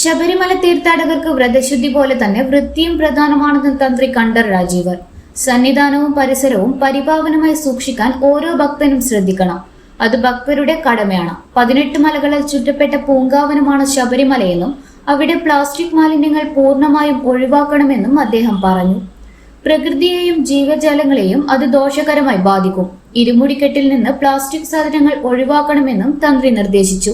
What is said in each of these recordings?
ശബരിമല തീർത്ഥാടകർക്ക് വ്രതശുദ്ധി പോലെ തന്നെ വൃത്തിയും പ്രധാനമാണെന്ന് തന്ത്രി കണ്ടർ രാജീവർ. സന്നിധാനവും പരിസരവും പരിപാവനമായി സൂക്ഷിക്കാൻ ഓരോ ഭക്തനും ശ്രദ്ധിക്കണം. അത് ഭക്തരുടെ കടമയാണ്. പതിനെട്ട് മലകളിൽ ചുറ്റപ്പെട്ട പൂങ്കാവനമാണ് ശബരിമലയെന്നും അവിടെ പ്ലാസ്റ്റിക് മാലിന്യങ്ങൾ പൂർണമായും ഒഴിവാക്കണമെന്നും അദ്ദേഹം പറഞ്ഞു. പ്രകൃതിയെയും ജീവജാലങ്ങളെയും അത് ദോഷകരമായി ബാധിക്കും. ഇരുമുടിക്കെട്ടിൽ നിന്ന് പ്ലാസ്റ്റിക് സാധനങ്ങൾ ഒഴിവാക്കണമെന്നും തന്ത്രി നിർദ്ദേശിച്ചു.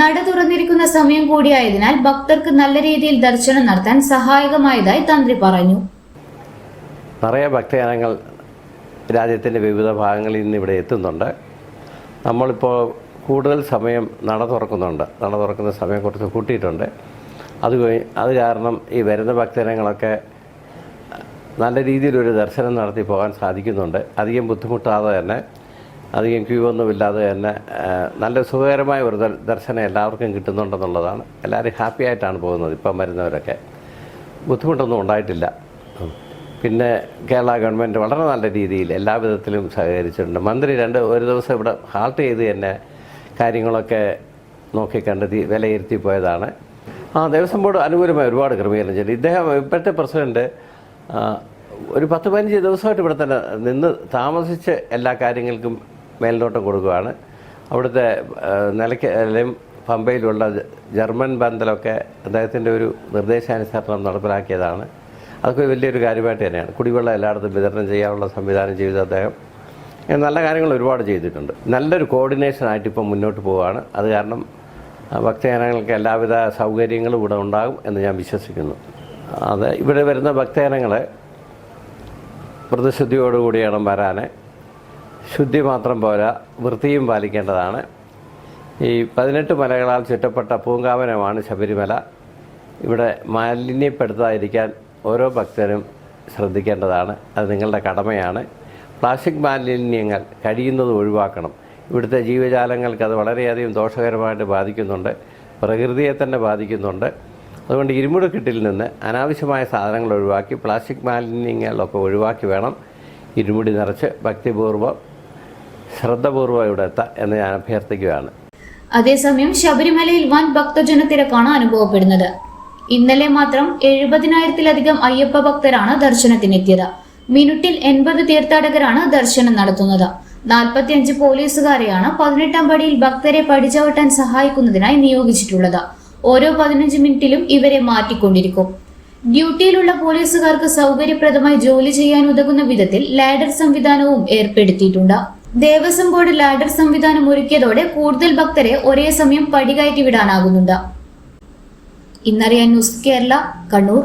നട തുറന്നിരിക്കുന്ന സമയം കൂടിയായതിനാൽ ഭക്തർക്ക് നല്ല രീതിയിൽ ദർശനം നടത്താൻ സഹായകമായതായി തന്ത്രി പറഞ്ഞു. നിറയെ ഭക്തജനങ്ങൾ രാജ്യത്തിന്റെ വിവിധ ഭാഗങ്ങളിൽ നിന്ന് ഇവിടെ എത്തുന്നുണ്ട്. നമ്മളിപ്പോൾ കൂടുതൽ സമയം നട തുറക്കുന്നുണ്ട്. നട തുറക്കുന്ന സമയം കുറച്ച് കൂട്ടിയിട്ടുണ്ട്. അത് അത് കാരണം ഈ വരുന്ന ഭക്തജനങ്ങളൊക്കെ നല്ല രീതിയിലൊരു ദർശനം നടത്തി പോകാൻ സാധിക്കുന്നുണ്ട്. അധികം ബുദ്ധിമുട്ടാതെ തന്നെ അധികം ക്യൂ ഒന്നുമില്ലാതെ തന്നെ നല്ല സുഖകരമായ ഒരു ദർശനം എല്ലാവർക്കും കിട്ടുന്നുണ്ടെന്നുള്ളതാണ്. എല്ലാവരും ഹാപ്പി ആയിട്ടാണ് പോകുന്നത് ഇപ്പം വരുന്നവരൊക്കെ. ബുദ്ധിമുട്ടൊന്നും ഉണ്ടായിട്ടില്ല. പിന്നെ കേരള ഗവൺമെന്റ് വളരെ നല്ല രീതിയിൽ എല്ലാ വിധത്തിലും സഹകരിച്ചിട്ടുണ്ട്. മന്ത്രി രണ്ട് ഒരു ദിവസം ഇവിടെ ഹാൾട്ട് ചെയ്ത് തന്നെ കാര്യങ്ങളൊക്കെ നോക്കിക്കണ്ടെത്തി വിലയിരുത്തി പോയതാണ്. ആ ദേവസ്വം ബോർഡ് അനുകൂലമായി ഒരുപാട് ക്രമീകരണം ചെയ്തു. ഇദ്ദേഹം ഇപ്പോഴത്തെ പ്രസിഡന്റ് ആ, ഒരു പത്ത് പതിനഞ്ച് ദിവസമായിട്ട് ഇവിടെ തന്നെ നിന്ന് താമസിച്ച് എല്ലാ കാര്യങ്ങൾക്കും മേൽനോട്ടം കൊടുക്കുകയാണ്. അവിടുത്തെ നിലയ്ക്കലും പമ്പയിലുള്ള ജർമ്മൻ ബന്ധലൊക്കെ അദ്ദേഹത്തിന്റെ ഒരു നിർദ്ദേശാനുസരണം നടപ്പിലാക്കിയതാണ്. അതൊക്കെ വലിയൊരു കാര്യമായിട്ട് തന്നെയാണ്. കുടിവെള്ളം എല്ലായിടത്തും വിതരണം ചെയ്യാനുള്ള സംവിധാനം ചെയ്ത അദ്ദേഹം. നല്ല കാര്യങ്ങൾ ഒരുപാട് ചെയ്തിട്ടുണ്ട്. നല്ലൊരു കോർഡിനേഷനായിട്ട് ഇപ്പം മുന്നോട്ട് പോവുകയാണ്. അത് കാരണം ഭക്തജനങ്ങൾക്ക് എല്ലാവിധ സൗകര്യങ്ങളും ഇവിടെ ഉണ്ടാകും എന്ന് ഞാൻ വിശ്വസിക്കുന്നു. അത് ഇവിടെ വരുന്ന ഭക്തജനങ്ങൾ പ്രതിശുദ്ധിയോടുകൂടിയാണ് വരാൻ. ശുദ്ധി മാത്രം പോരാ വൃത്തിയും പാലിക്കേണ്ടതാണ്. ഈ പതിനെട്ട് മലകളാൽ ചുറ്റപ്പെട്ട പൂങ്കാവനമാണ് ശബരിമല. ഇവിടെ മാലിന്യപ്പെടുത്താതിരിക്കാൻ ഓരോ ഭക്തരും ശ്രദ്ധിക്കേണ്ടതാണ്. അത് നിങ്ങളുടെ കടമയാണ്. പ്ലാസ്റ്റിക് മാലിന്യങ്ങൾ കഴിയുന്നത് ഒഴിവാക്കണം. ഇവിടുത്തെ ജീവജാലങ്ങൾക്ക് അത് വളരെയധികം ദോഷകരമായിട്ട് ബാധിക്കുന്നുണ്ട്. പ്രകൃതിയെ തന്നെ ബാധിക്കുന്നുണ്ട്. അതുകൊണ്ട് ഇരുമുടിക്കെട്ടിൽ നിന്ന് അനാവശ്യമായ സാധനങ്ങൾ ഒഴിവാക്കി പ്ലാസ്റ്റിക് മാലിന്യങ്ങളൊക്കെ ഒഴിവാക്കി വേണം ഇരുമുടി നിറച്ച് ഭക്തിപൂർവം ശ്രദ്ധപൂർവം ഇവിടെ എത്താം എന്ന് ഞാൻ അഭ്യർത്ഥിക്കുകയാണ്. അതേസമയം ശബരിമലയിൽ വൻ ഭക്തജന തിരക്കാണ് അനുഭവപ്പെടുന്നത്. ഇന്നലെ മാത്രം എഴുപതിനായിരത്തിലധികം അയ്യപ്പ ഭക്തരാണ് ദർശനത്തിനെത്തിയത്. മിനിറ്റിൽ എൺപത് തീർത്ഥാടകരാണ് ദർശനം നടത്തുന്നത്. നാൽപ്പത്തിയഞ്ച് പോലീസുകാരെയാണ് പതിനെട്ടാം പടിയിൽ ഭക്തരെ പടിചവിട്ടാൻ സഹായിക്കുന്നതിനായി നിയോഗിച്ചിട്ടുള്ളത്. ഓരോ പതിനഞ്ച് മിനിറ്റിലും ഇവരെ മാറ്റിക്കൊണ്ടിരിക്കും. ഡ്യൂട്ടിയിലുള്ള പോലീസുകാർക്ക് സൗകര്യപ്രദമായി ജോലി ചെയ്യാൻ ഉതകുന്ന വിധത്തിൽ ലാഡർ സംവിധാനവും ഏർപ്പെടുത്തിയിട്ടുണ്ട്. ദേവസ്വം ബോർഡ് ലാഡർ സംവിധാനം ഒരുക്കിയതോടെ കൂടുതൽ ഭക്തരെ ഒരേ സമയം പടികയറ്റി വിടാനാകുന്നുണ്ട്. ഇന്നറിയാൻ ന്യൂസ് കേരള കണ്ണൂർ.